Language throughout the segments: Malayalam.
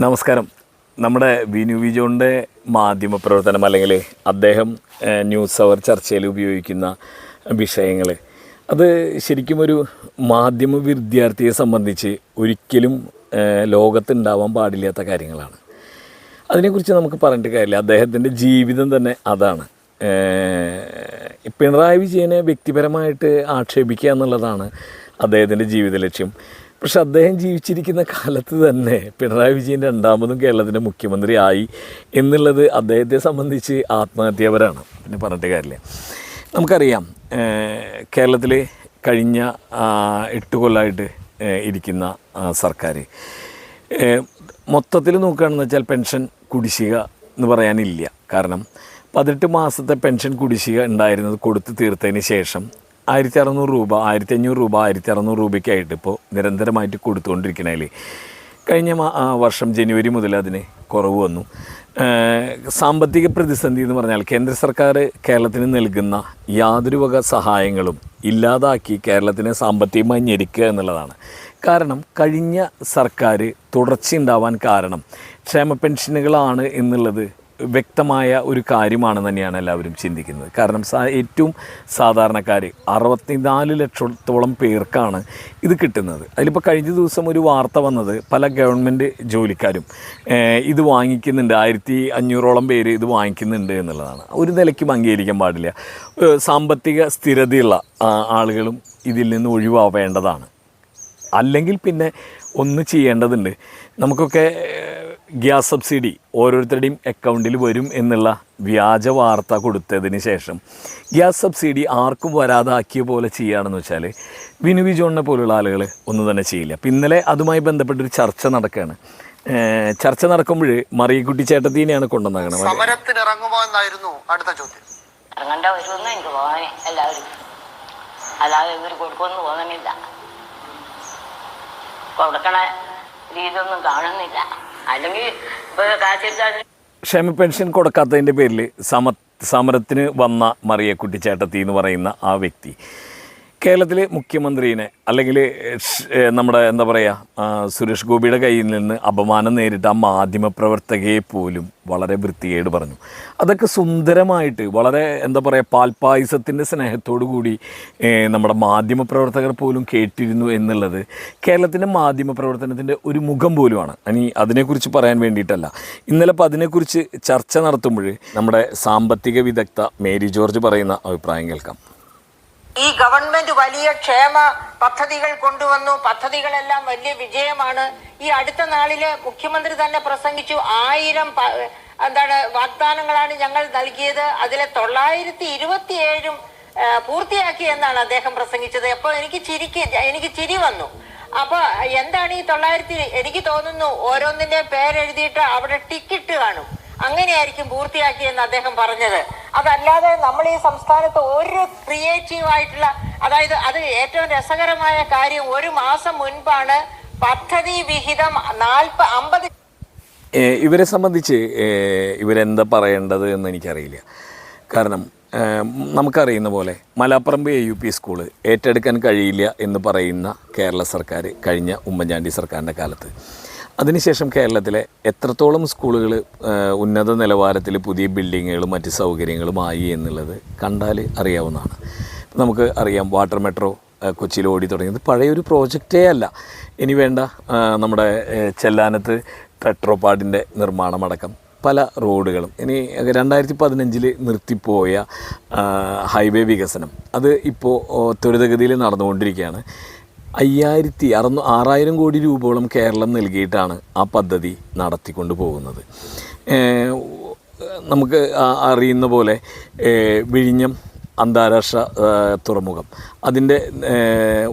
നമസ്കാരം. നമ്മുടെ വിനു വിജോണിന്റെ മാധ്യമ പ്രവർത്തനം അല്ലെങ്കിൽ അദ്ദേഹം ന്യൂസ് അവർ ചർച്ചയിൽ ഉപയോഗിക്കുന്ന വിഷയങ്ങൾ. അത് ശരിക്കും ഒരു മാധ്യമ വിദ്യാർത്ഥിയെ സംബന്ധിച്ച് ഒരിക്കലും ലോകത്തുണ്ടാവാൻ പാടില്ലാത്ത കാര്യങ്ങളാണ്. അതിനെക്കുറിച്ച് നമുക്ക് പറഞ്ഞിട്ട് കാര്യമില്ല. അദ്ദേഹത്തിന്റെ ജീവിതം തന്നെ അതാണ്. പിണറായി വിജയനെ വ്യക്തിപരമായിട്ട് ആക്ഷേപിക്കുക എന്നുള്ളതാണ് അദ്ദേഹത്തിന്റെ ജീവിത ലക്ഷ്യം. പക്ഷെ അദ്ദേഹം ജീവിച്ചിരിക്കുന്ന കാലത്ത് തന്നെ പിണറായി വിജയൻ രണ്ടാമതും കേരളത്തിന്റെ മുഖ്യമന്ത്രി ആയി എന്നുള്ളത് അദ്ദേഹത്തെ സംബന്ധിച്ച് ആത്മഹത്യാപരാണ് പിന്നെ പറഞ്ഞിട്ട് കാര്യമില്ല. നമുക്കറിയാം കേരളത്തിൽ കഴിഞ്ഞ എട്ട് കൊല്ലമായിട്ട് ഇരിക്കുന്ന സർക്കാർ മൊത്തത്തിൽ നോക്കുകയാണെന്ന് വെച്ചാൽ പെൻഷൻ കുടിശ്ശിക എന്ന് പറയാനില്ല. കാരണം പതിനെട്ട് മാസത്തെ പെൻഷൻ കുടിശ്ശിക ഉണ്ടായിരുന്നത് കൊടുത്തു തീർത്തതിന് ശേഷം ആയിരത്തി അറുന്നൂറ് രൂപ ആയിരത്തി അഞ്ഞൂറ് രൂപ ആയിരത്തി അറുന്നൂറ് രൂപയ്ക്കായിട്ട് ഇപ്പോൾ നിരന്തരമായിട്ട് കൊടുത്തുകൊണ്ടിരിക്കണേൽ കഴിഞ്ഞ വർഷം ജനുവരി മുതൽ അതിന് കുറവ് വന്നു. സാമ്പത്തിക പ്രതിസന്ധി എന്ന് പറഞ്ഞാൽ കേന്ദ്ര സർക്കാർ കേരളത്തിന് നൽകുന്ന യാതൊരു വക സഹായങ്ങളും ഇല്ലാതാക്കി കേരളത്തിനെ സാമ്പത്തികമായി ഞെരുക്കുക എന്നുള്ളതാണ്. കാരണം കഴിഞ്ഞ സർക്കാർ തുടർച്ചയുണ്ടാവാൻ കാരണം ക്ഷേമ പെൻഷനുകളാണ് എന്നുള്ളത് വ്യക്തമായ ഒരു കാര്യമാണ് തന്നെയാണ് എല്ലാവരും ചിന്തിക്കുന്നത്. കാരണം സാ ഏറ്റവും സാധാരണക്കാർ അറുപത്തിനാല് ലക്ഷത്തോളം പേർക്കാണ് ഇത് കിട്ടുന്നത്. അതിലിപ്പോൾ കഴിഞ്ഞ ദിവസം ഒരു വാർത്ത വന്നത് പല ഗവൺമെന്റ് ജോലിക്കാരും ഇത് വാങ്ങിക്കുന്നുണ്ട് ആയിരത്തി അഞ്ഞൂറോളം പേര് ഇത് വാങ്ങിക്കുന്നുണ്ട് എന്നുള്ളതാണ്. ഒരു നിലയ്ക്കും അംഗീകരിക്കാൻ പാടില്ല. സാമ്പത്തിക സ്ഥിരതയുള്ള ആളുകളും ഇതിൽ നിന്ന് ഒഴിവാവേണ്ടതാണ്. അല്ലെങ്കിൽ പിന്നെ ഒന്ന് ചെയ്യേണ്ടതുണ്ട്. നമുക്കൊക്കെ ഗ്യാസ് സബ്സിഡി ഓരോരുത്തരുടെയും അക്കൗണ്ടിൽ വരും എന്നുള്ള വ്യാജ വാർത്ത കൊടുത്തതിന് ശേഷം ഗ്യാസ് സബ്സിഡി ആർക്കും വരാതാക്കിയ പോലെ ചെയ്യുകയാണെന്ന് വെച്ചാൽ വിനുവി വിജോണിനെ പോലുള്ള ആളുകൾ ഒന്നും തന്നെ ചെയ്യില്ല. അപ്പം ഇന്നലെ അതുമായി ബന്ധപ്പെട്ടൊരു ചർച്ച നടക്കുകയാണ്. ചർച്ച നടക്കുമ്പോൾ മറിയക്കുട്ടി ചേട്ടത്തിനെയാണ് കൊണ്ടുവന്നത് സമരത്തിന് ഇറങ്ങുമോ എന്നായിരുന്നു അടുത്ത ചോദ്യം. ഇറങ്ങണ്ട വരുമെന്ന് എനിക്ക് തോന്നണേ എല്ലാവരും. അല്ലാതെ ഇവർ കൊടുക്കുമെന്ന് തോന്നണില്ല. കൊടുക്കണ രീതിയൊന്നും കാണുന്നില്ല. അല്ലെങ്കിൽ ക്ഷേമ പെൻഷൻ കൊടുക്കാത്തതിന്റെ പേരിൽ സമ സമരത്തിന് വന്ന മറിയക്കുട്ടി ചേട്ടത്തി എന്ന് പറയുന്ന ആ വ്യക്തി. കേരളത്തിലെ മുഖ്യമന്ത്രിനെ അല്ലെങ്കിൽ നമ്മുടെ എന്താ പറയുക സുരേഷ് ഗോപിയുടെ കയ്യിൽ നിന്ന് അപമാനം നേരിട്ട ആ മാധ്യമപ്രവർത്തകയെ പോലും വളരെ വൃത്തികേട് പറഞ്ഞു. അതൊക്കെ സുന്ദരമായിട്ട് വളരെ എന്താ പറയുക പാൽപ്പായസത്തിന്റെ സ്നേഹത്തോടു കൂടി നമ്മുടെ മാധ്യമപ്രവർത്തകർ പോലും കേട്ടിരുന്നു എന്നുള്ളത് കേരളത്തിന്റെ മാധ്യമപ്രവർത്തനത്തിന്റെ ഒരു മുഖം പോലുമാണ്. ഇനി അതിനെക്കുറിച്ച് പറയാൻ വേണ്ടിയിട്ടല്ല. ഇന്നലെ അപ്പോൾ അതിനെക്കുറിച്ച് ചർച്ച നടത്തുമ്പോൾ നമ്മുടെ സാമ്പത്തിക വിദഗ്ധ മേരി ജോർജ് പറയുന്ന അഭിപ്രായം കേൾക്കാം. ഈ ഗവൺമെന്റ് വലിയ ക്ഷേമ പദ്ധതികൾ കൊണ്ടുവന്നു. പദ്ധതികളെല്ലാം വലിയ വിജയമാണ്. ഈ അടുത്ത നാളിൽ മുഖ്യമന്ത്രി തന്നെ പ്രസംഗിച്ചു. ആയിരം എന്താണ് വാഗ്ദാനങ്ങളാണ് ഞങ്ങൾ നൽകിയത്. അതിലെ തൊള്ളായിരത്തി ഇരുപത്തിയേഴും പൂർത്തിയാക്കി എന്നാണ് അദ്ദേഹം പ്രസംഗിച്ചത്. അപ്പോൾ എനിക്ക് ചിരിക്ക് എനിക്ക് ചിരി വന്നു. അപ്പൊ എന്താണ് ഈ തൊള്ളായിരത്തി എനിക്ക് തോന്നുന്നു ഓരോന്നിന്റെ പേരെഴുതിയിട്ട് അവിടെ ടിക്കറ്റ് കാണും. അങ്ങനെയായിരിക്കും പൂർത്തിയാക്കിയെന്ന് അദ്ദേഹം പറഞ്ഞത്. അതല്ലാതെ നമ്മൾ ഈ സംസ്ഥാനത്ത് ഒരു ക്രിയേറ്റീവ് ആയിട്ടുള്ള അതായത് അത് ഏറ്റവും രസകരമായ കാര്യം ഒരു മാസം മുൻപാണ് പദ്ധതി വിഹിതം നാൽപ്പ അമ്പത് ഇവരെ സംബന്ധിച്ച് ഇവരെന്താ പറയേണ്ടത് എന്ന് എനിക്കറിയില്ല. കാരണം നമുക്കറിയുന്ന പോലെ Malaparamba A U P school ഏറ്റെടുക്കാൻ കഴിയില്ല എന്ന് പറയുന്ന കേരള സർക്കാർ കഴിഞ്ഞ ഉമ്മൻചാണ്ടി സർക്കാരിന്റെ കാലത്ത്. അതിനുശേഷം കേരളത്തിലെ എത്രത്തോളം സ്കൂളുകൾ ഉന്നത നിലവാരത്തിൽ പുതിയ ബിൽഡിങ്ങുകളും മറ്റ് സൗകര്യങ്ങളും ആയി എന്നുള്ളത് കണ്ടാൽ അറിയാവുന്നതാണ്. നമുക്ക് അറിയാം വാട്ടർ മെട്രോ കൊച്ചിയിൽ ഓടി തുടങ്ങിയത് പഴയൊരു പ്രോജക്റ്റേ അല്ല. ഇനി വേണ്ട നമ്മുടെ ചെല്ലാനത്ത് ടെട്രോപാഡിന്റെ നിർമ്മാണമടക്കം പല റോഡുകളും. ഇനി രണ്ടായിരത്തി പതിനഞ്ചിൽ നിർത്തിപ്പോയ ഹൈവേ വികസനം. അത് ഇപ്പോൾ ത്വരിതഗതിയിൽ നടന്നുകൊണ്ടിരിക്കുകയാണ്. അയ്യായിരത്തി അറുന്നൂ ആറായിരം കോടി രൂപയോളം കേരളം നൽകിയിട്ടാണ് ആ പദ്ധതി നടത്തിക്കൊണ്ട് പോകുന്നത്. നമുക്ക് അറിയുന്ന പോലെ വിഴിഞ്ഞം അന്താരാഷ്ട്ര തുറമുഖം. അതിന്റെ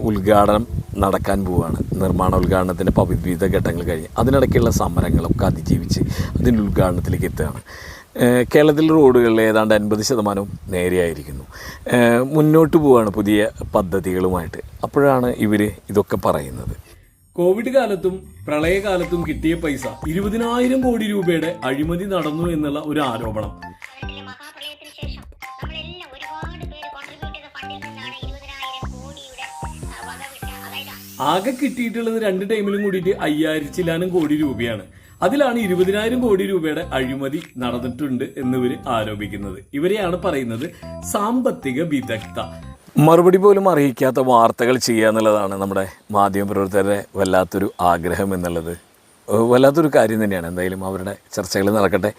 ഉദ്ഘാടനം നടക്കാൻ പോവുകയാണ് നിർമ്മാണ ഉദ്ഘാടനത്തിന്റെ വിവിധ ഘട്ടങ്ങൾ കഴിഞ്ഞ് അതിനിടയ്ക്കുള്ള സമരങ്ങളൊക്കെ അതിജീവിച്ച് അതിന്റെ ഉദ്ഘാടനത്തിലേക്ക് എത്തുകയാണ്. കേരളത്തിലെ റോഡുകളിൽ ഏതാണ്ട് അൻപത് ശതമാനവും നേരെയായിരിക്കുന്നു. മുന്നോട്ട് പോവുകയാണ് പുതിയ പദ്ധതികളുമായിട്ട്. അപ്പോഴാണ് ഇവർ ഇതൊക്കെ പറയുന്നത്. കോവിഡ് കാലത്തും പ്രളയകാലത്തും കിട്ടിയ പൈസ ഇരുപതിനായിരം കോടി രൂപയുടെ അഴിമതി നടന്നു എന്നുള്ള ഒരു ആരോപണം. ആകെ കിട്ടിയിട്ടുള്ളത് രണ്ട് ടൈമിലും കൂടിയിട്ട് അയ്യായിരത്തിലാനും കോടി രൂപയാണ്. അതിലാണ് ഇരുപതിനായിരം കോടി രൂപയുടെ അഴിമതി നടന്നിട്ടുണ്ട് എന്നിവർ ആരോപിക്കുന്നത്. ഇവരെയാണ് പറയുന്നത് സാമ്പത്തിക വിദഗ്ധ. മറുപടി പോലും അറിയിക്കാത്ത വാർത്തകൾ ചെയ്യുക എന്നുള്ളതാണ് നമ്മുടെ മാധ്യമപ്രവർത്തകരുടെ വല്ലാത്തൊരു ആഗ്രഹം എന്നുള്ളത്. വല്ലാത്തൊരു കാര്യം തന്നെയാണ്. എന്തായാലും അവരുടെ ചർച്ചകൾ നടക്കട്ടെ.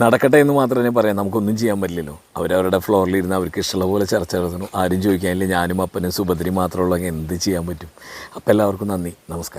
നടക്കട്ടെ എന്ന് മാത്രമേ പറയാം നമുക്കൊന്നും ചെയ്യാൻ പറ്റില്ലല്ലോ. അവരവരുടെ ഫ്ലോറിലിരുന്ന് അവർക്ക് ഇഷ്ടമുള്ള പോലെ ചർച്ച നടത്തുന്നു. ആരും ചോദിക്കാനില്ല. ഞാനും അപ്പനും സുഭദ്രയും മാത്രമുള്ള എന്ത് ചെയ്യാൻ പറ്റും? അപ്പോൾ എല്ലാവർക്കും നന്ദി. നമസ്കാരം.